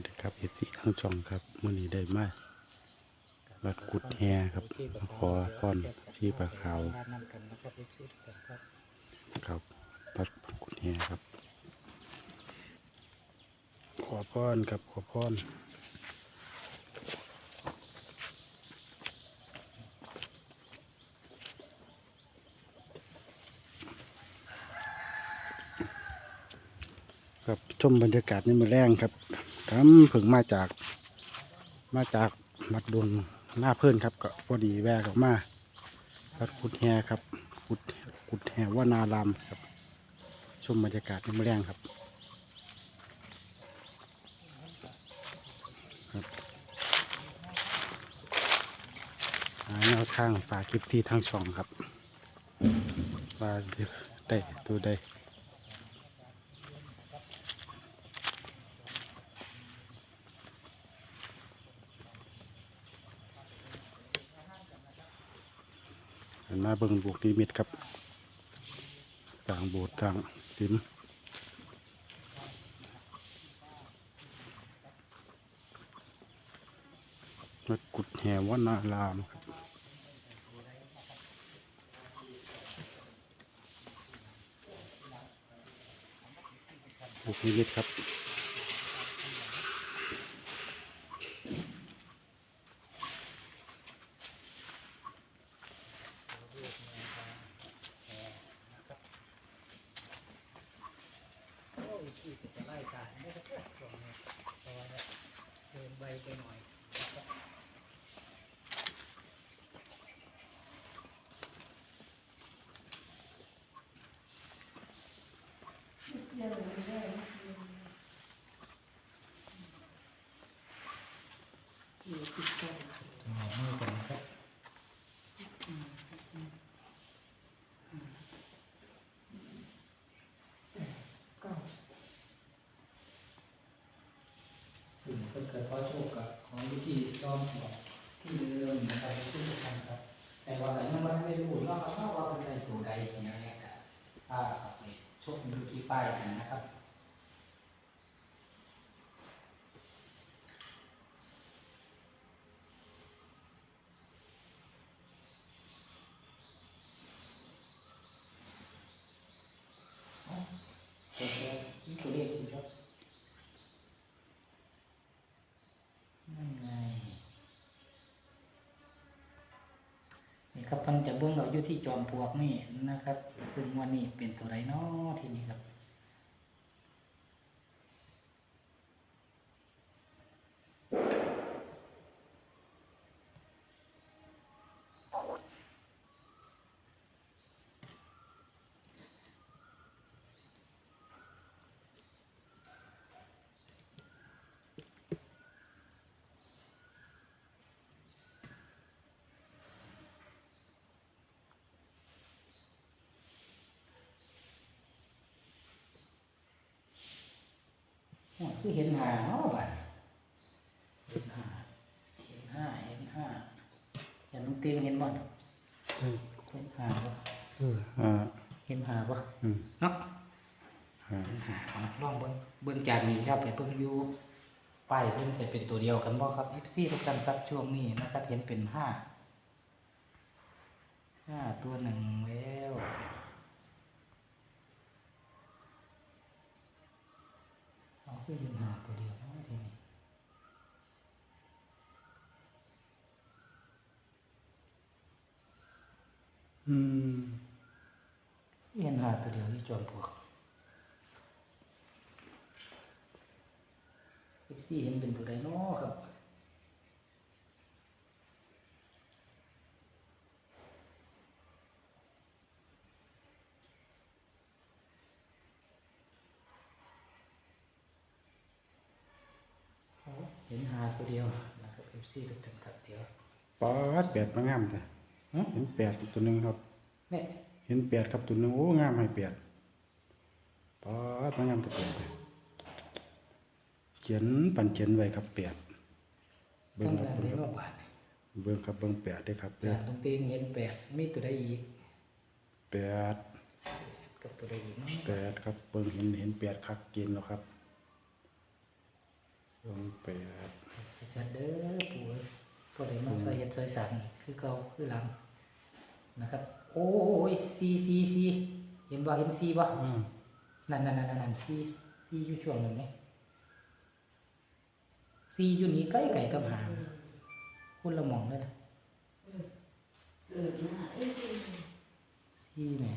วัสดีครับเอซีทั้งช่องครับมื่อนี้ได้มาวัดกุดแฮครับมาขอพรที่ปลาขาวครับเอฟซีทุกท่านครับครับวัดกุดแฮครับ ขอพรครับขอพรครับชมบรรยากาศในมือแรงครับ ทำผึ่งมาจาก มาจากมักดวงหน้าเพื่อนครับ ก็พอดีแวกลับมาวัดกุดแฮครับกุดกุดแฮวานารามครับชมบรรยากาศในมือแรงครับครับหาแนวทางฝากคลิปที่ทางช่องครับว่าได้ตัวใด มาเบิ่งบวกนิมิตครับต่างโบสถ์ต่างสิมวัดกุดแหวนารามครับบวกนิมิตครับ โอ้ยที่จะไล่การไม่ได้ก็ช่วงนี้เพราะว่าเนี่ยเดินใบไปหน่อยนะครับ มือกันนะครับสิ่งที่เกิดขอโชคกับของวิธีจอมบอกที่เริ่มนะครับที่ทุกท่าครับ แต่ว่าแต่ยังไม่ได้พูดว่าเขาว่าเป็นในตัวใดอย่างไรครับถ้าครับ ชคดูที่ป้ายกันนะครับ ตัวนี้ตัวเลขอยู่ครับนั่นไงนี่ ครับมันจะเบื้องเราอยู่ที่จอมปลวกนี่นะครับ ซึ่งวันนี้เป็นตัวไรเนาะที่นี่ครับ คือเห็นหาเนาะบัดเห็นหาเห็นห้าเห็นห้าอย่าลุงเตียงเห็นบ่เห็นหาบ่เอออ่าเห็นหาบ่เนาะเห็นหาเอาลองเบิ่งเบิ่งจากนี้ครับไปเบิ่งอยู่ป้ายเพิ่นจะเป็นตัวเดียวกันบ่ครับ FC ทุกท่านครับช่วงนี้นะครับเห็นเป็นห้าห้าตัวหนึ่งแล้วเอา คือเห็นหาตัวเดียวเนาะทีนี้อืมเห็นหาตัวเดียวที่จอมปลวกเอฟซีเห็นเป็นตัวใดเนาะครับ โอ้เห็นหา ตัวเดียวนะครับเอฟซีทุกท่านครับเดียวปอดแปดมางามแต่หึเห็นแปดตัวหนึ่งครับ เนี่ยเห็นแปดครับตัวหนึ่งโอ้งามให้แปดปอดมางามตัวแปดเลยเขียนปันเขียนไว้ครับแปดเบิ้ต้งองครับการเบิ้งได้ครรัอบบบาทเบิ้งครับเบิ้งแปดด้วยครับเด้จาอกตรงตีนเห็นแปดมีตัวใดอีกแปดกับตัวใดอีกเนาะแปดครับเบิ้งเห็นเห็นแปดคักกินแล้วครับเบิ้งแปแปด ชัดเด้อปู่เอ้ยก็ได้มาช่วยเฮ็ดช่วยสร้างนี่คือเก่าคือหลังนะครับ โอ้ยซีซีซีเห็นบ่เห็นซีบ่อืมนั่นนั่นนั่นนั่นซีซีอยู่ช่วงนึงนี่ซีอยู่นี่ใกล้ไก่กับหางคุณละหมองเลยนะซีแหม่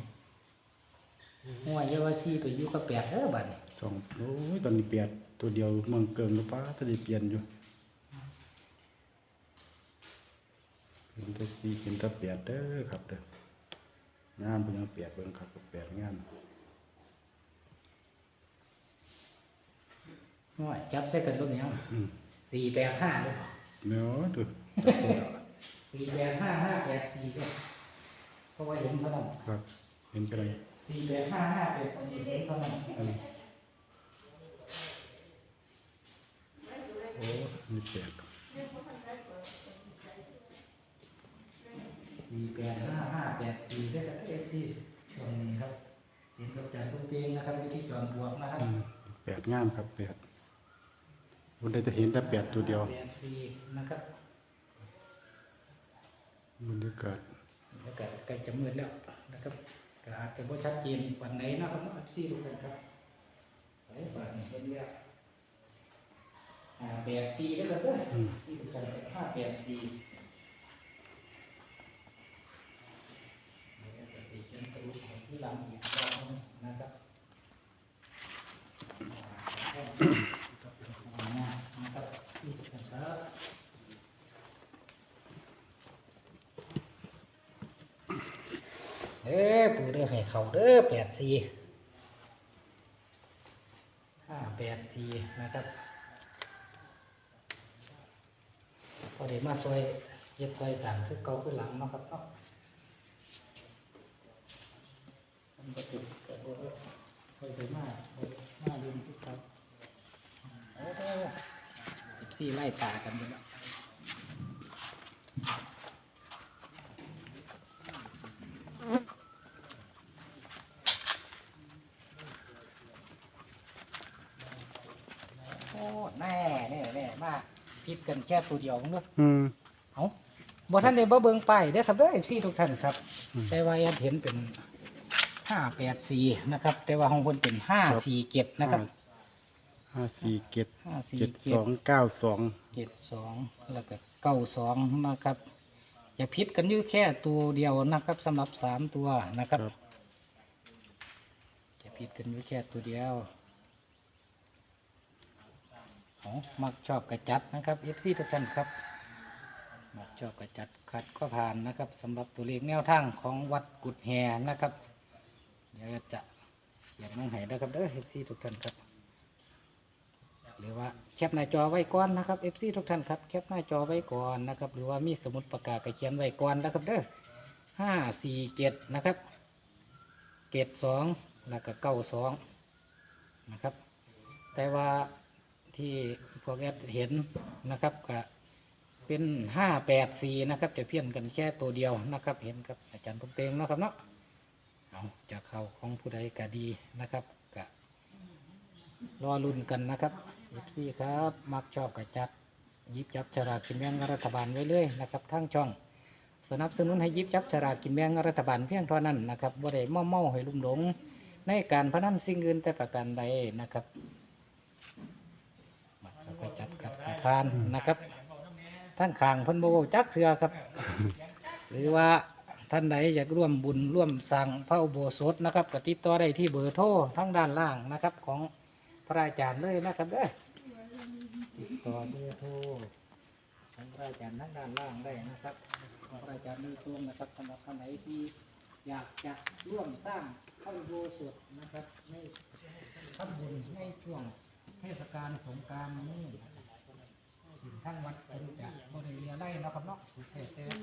หัวเยาว่าซีไปอยู่กับแปดเด้อบัดนี้สองโอ้ยตอนนี้เปลี่ยนตัวเดียวเมืองเกินหรือเปล่าตอนนี้เปลี่ยนอยู่ เห็นแต่สี่เห็นแต่แปดเด้อครับเด้องามเพิ่นยังแปดเบิ่งครับแปดงามหัวจับใส่กันรูปนี้อืมสี่แปดห้าด้วยเนาะดูสี่แปดห้าห้าแปดสี่ด้วยเพราะว่าเห็นเท่านั้นครับ เห็นกันเลยสี่แปดห้าห้าแปดสี่เห็นเท่านั้นอืมโอ้นี่แปด สี่แปดห้าห้าแปดสี่ด้วยกันเอฟซีช่วงนี้ครับ เห็นกับจานตุ้งเตียงนะครับวิธีจอมบวกนะครับอืมแปดงามครับแปดวันใดจะเห็นแต่แปดตัวเดียวแปดสี่นะครับบรรยากาศแล้วก็ใกล้จะมืดแล้วนะครับก็อาจจะไม่ชัดเจนวันไหนนะครับเอฟซีทุกคนครับไปบาทนี่เห็นแล้วห้าแปดสี่แล้วก็เด้ออืมสี่ทุกคนห้าแปดสี่เดี๋ยวจะไปเขียนส รุปให้ที่หลังอีกรอบนึงนะครับนะครับที่นะครับเด้อปูเด้อให้เขาเด้อแปดสี่ห้าแปดสี่นะครับพอเดี๋ยวมาซอยเย็บซอยสามคือเกาขึ้นหลังเนาะครับเนาะมันก็ติดกับโบราณค อยไปมาคอยมาลืมทุกครับโอ้โหสี่ไล่ตากันไปแล้วโอ้แน่แน่แน่มากพิดกันแค่ตัวเดียวเนอะอืม เอาบ่ท่านได้บ่เบิ่งไปายเด้อครับเด้อ FC ทุกท่านครับ อืม แต่ว่าแอดเห็นเป็น ห้าแปดสี่นะครับ แต่ว่าของคนเป็นห้าสี่เจ็ดนะครับห้าสี่เจ็ดห้าสี่เจ็ดเจ็สดองเก้าสองเจ็ดสองแล้วก็เก้าสองนะครับ จะพิษกันอยู่แค่ตัวเดียวนะครับสำหรับสามตัวนะครับ จะพิษกันอยู่แค่ตัวเดียวเอามักชอบกระจัดนะครับเอฟซีทุกท่านครับมักชอบกระจัดขัดก็ผ่านนะครับสำหรับตัวเลขแนวทางของวัดกุดแฮนะครับ เดี๋ยวจะเขียนลงให้นะครับเด้อเอฟซีทุกท่านครับหรือว่าแคปหน้าจอไว้ก่อนนะครับ FC ทุกท่านครับแคปหน้าจอไว้ก่อนนะครับ หรือว่ามีสมุดปากกาก็เขียนไว้ก่อนนะครับเด้อห้าสี่เกตนะครับ เกตสองแล้วก็เก้าสองนะครับ แต่ว่าที่พวกแอดเห็นนะครับก็เป็นห้าแปดสี่นะครับ จะเพี้ยนกันแค่ตัวเดียวนะครับ เห็นครับอาจารย์ตุ้มเตงนะครับเนาะ เอาจากเขาของผู้ใดก็ดีนะครับก็รอลุ้นกันนะครับยิบซี่ครับ มักชอบกระจัดยิบจับฉลากกินแบ่งรัฐบาลไว้เลยนะครับทั้งช่อง สนับสนุนให้ยิบจับฉลากกินแบ่งรัฐบาลเพียงเท่านั้นนะครับบ่ได้เมาเมาให้ลุ่มหลง ในการพนันสิ่งอื่นแต่ประการใดนะครับมักกระจัดขัดกระพานนะครับทั้งขางเพันโบจักเถือครับ หรือว่า ท่านใดอยากร่วมบุญร่วมสั่งพระอุโบสถนะครับกติดต่อได้ที่เบอร์โทรทั้งด้านล่างนะครับ ของพระอาจารย์เลยนะครับเด้อติดต่อเบอร์โทรของพระอาจารย์ทั้งด้านล่างได้นะครับของพระอาจารย์โดยตรงนะครับสำหรับท่านไหนที่อยากจะร่วมสร้างพระอุโบสถนะครับในทำบุญในช่วงเทศกาลสงกรานต์นี้ถึงทั้งวัดเป็นจะบริเวณไร่นะครับเนาะสุเทศแต่เอฟซี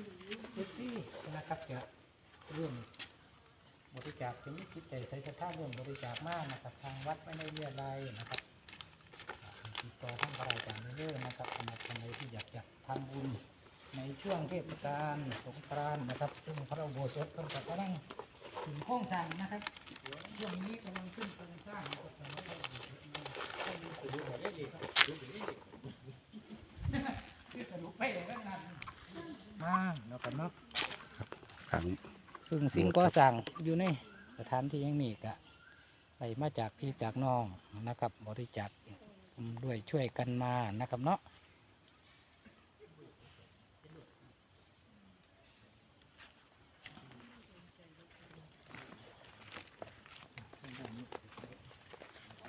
นะครับจะร่วมบริจาคเป็นจิตใจใส่ศรัทธาร่องบริจาคมากนะครับทางวัดไม่ได้เรียรายนะครับติดต่อทางพระอาจารย์เรื่อยๆนะครับสำหรับคนใดที่อยากจะทำบุญในช่วงเทศกาลสงกรานต์นะครับซึ่งพระอุโบสถก็จะกำลังถึงห้องสั่งนะครับช่วงนี้กำลังขึ้นโครงสร้างนะครับ ข้างซึ่งสิ่งก่อสร้างอยู่ในสถานที่แห่งนี้ก็ไปมาจากพี่จากน้องนะครับ บริจาคด้วยช่วยกันมานะครับเนาะ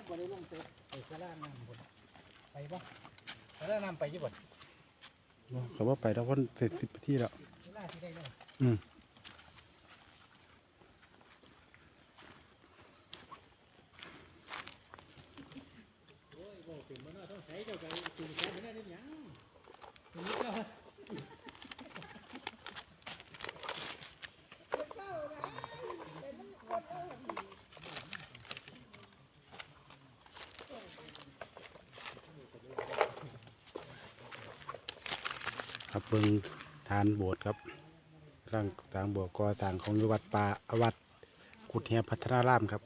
บริลงเตะไปสลาน้ำบนไปปะสลาน้ำไปอยี่บนเขาว่าไปแล้ววันเสร็จสิบนาทีแล้วสลาที่ได้เลยอืม อ้ยบอกเป็นมันต้องใส่เจ้าไปตื่นแค่ไม่ได้ได้ยังนี่ก็ครับเบิ่งทานโบสถ์ครับร่างทางบสถ์ก่อสร้างของวัดป่าวัดกุฎแฮพัฒนารามครับ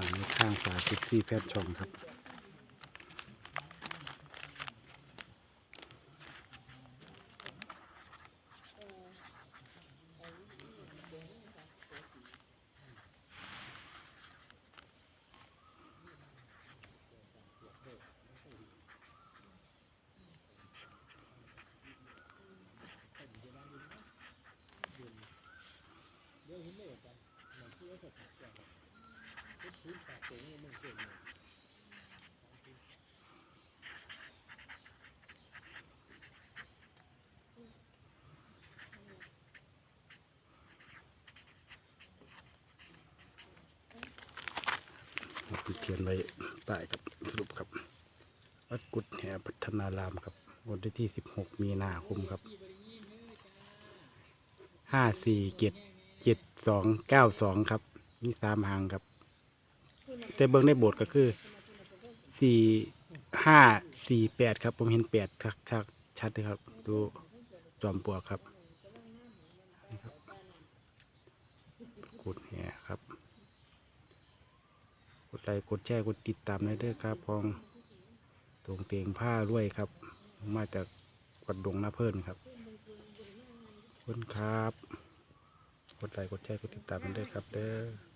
ทางนี้ข้างฝาติดซี่แฟนช่องครับ ผมเขียนไว้ใต้ครับสรุปครับ วัดกุฎแห่พัฒนารามครับ วันที่ 16 มีนาคมครับห้าสี่เจ็ดเจ็ดสองเก้าสองครับมีสามหางครับ แต่เบิ้งในโบทก็คือสี่ห้าสี่แปดครับ ผมเห็นแปดชัดชัดชัดเลยครับ ดูจอมปลวกครับนี่ครับกดแห่ครับ กดไลค์กดแชร์กดติดตามในเด้อครับพองตรงเตียงผ้าด้วยครับ มาจากวัดดงนาเพิ่นครับขอบคุณครับ กดไลค์กดแชร์กดติดตามกันด้วยครับเด้อ